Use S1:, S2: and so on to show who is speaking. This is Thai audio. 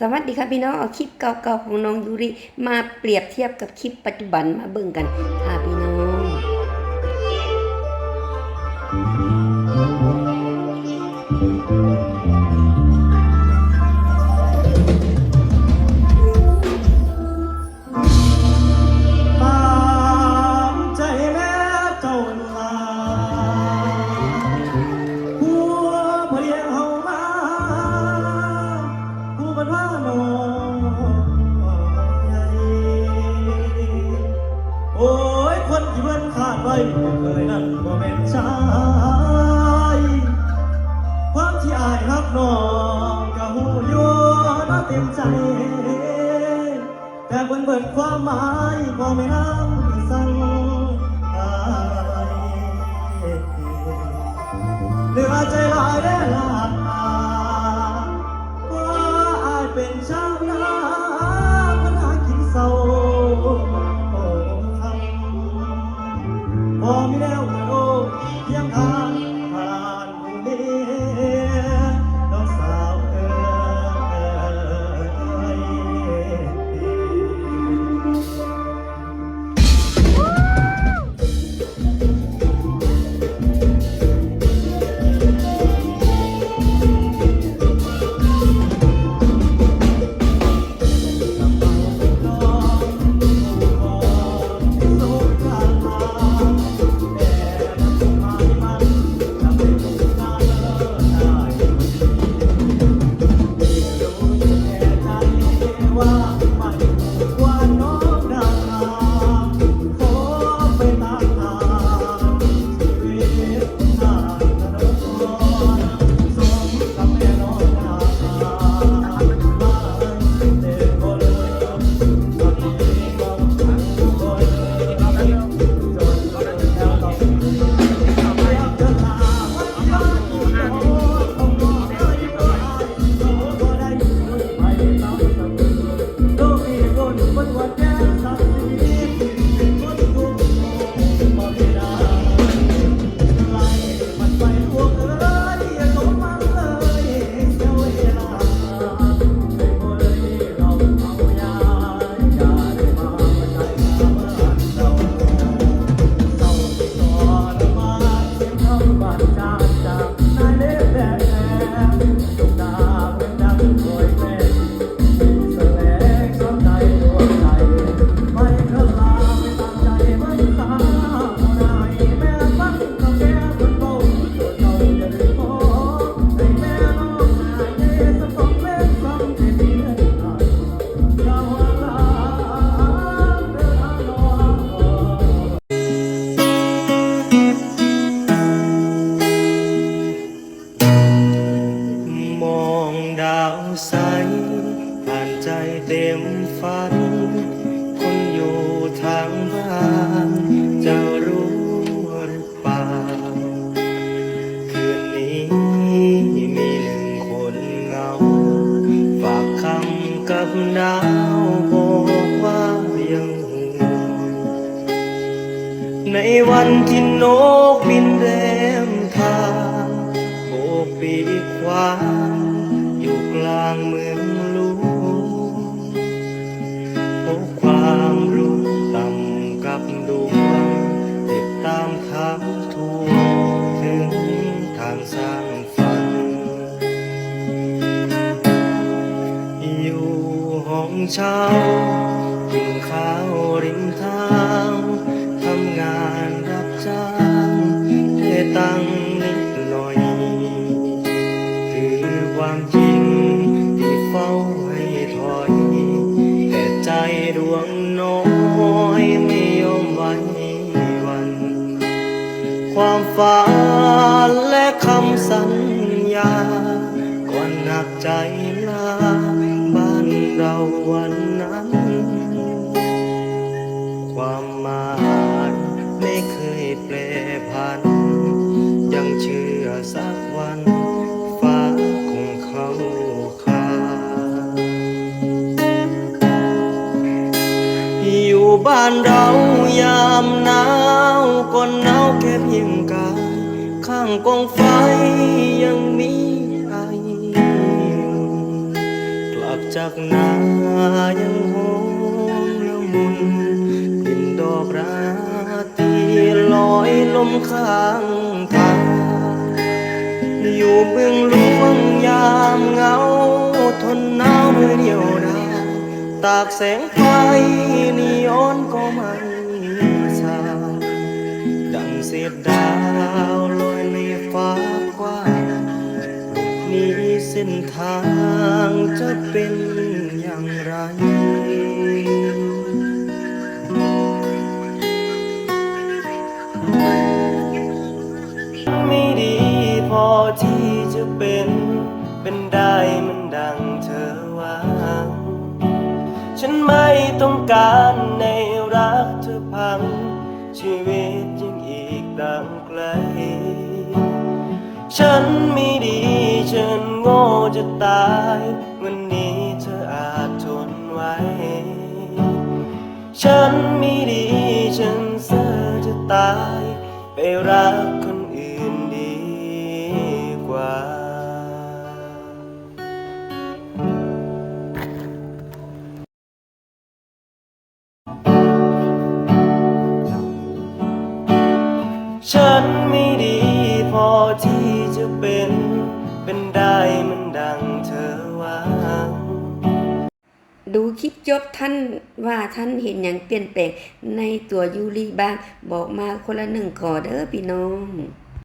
S1: สวัสดีค่ะพี่น้องเอาคลิปเก่าๆของน้องยูริมาเปรียบเทียบกับคลิปปัจจุบันมาเบิ่งกันค่ะพี่น้อง
S2: ต ไว้บ่เคยนั่นบ่แม่นชายความที่อายรักน้องก็หูอยู่น่าเต็มใจ แต่บนเบิดความหมายก็ไม่น้ำสั่งอายเหลือใจหลายได้ลาว่ วันที่นกบินเร็มทางโบกปีกขวางอยู่กลางเมืองหลวงพบความรู้ต่ำกับดวงติดตามทางทวงถึงทางสร้างฝัน อยู่ห้องเช่า งนิดหน่อย คือความจริงที่เฝ้าให้ถอย แต่ใจดวงน้อยไม่ยอมไว้วัน ความฝันและคำสัญญาก่อนหนักใจลาบ้านเราวันนั้น ความหมาย บ้านเรายามหนาวก็หนาวแค่เพียงกาย ข้างกองไฟยังมีไอกลับจ
S3: จากนายังหอมละมุนกลิ่นดอกราตรีลอยลมข้างทางอยู่เบื้องหลวง ตากแสงไฟนีออนก็ไม่สาดังเศษดาวลอยในฟ้ากว้างนี้เส้นทางจะเป็นอย่างไร การในรักเธอพัง ชีวิตยังอีกดังไกล ฉันไม่ดีฉันโง่จะตาย วันนี้เธออาจทนไว้ ฉันไม่ดีฉันเสือจะตาย ไปรัก
S1: คลิปจบท่านว่าท่านเห็นอย่างเปลี่ยนแปลงในตัวยูรีบ้าง บอกมาคนละหนึ่งขอเด้อพี่น้อง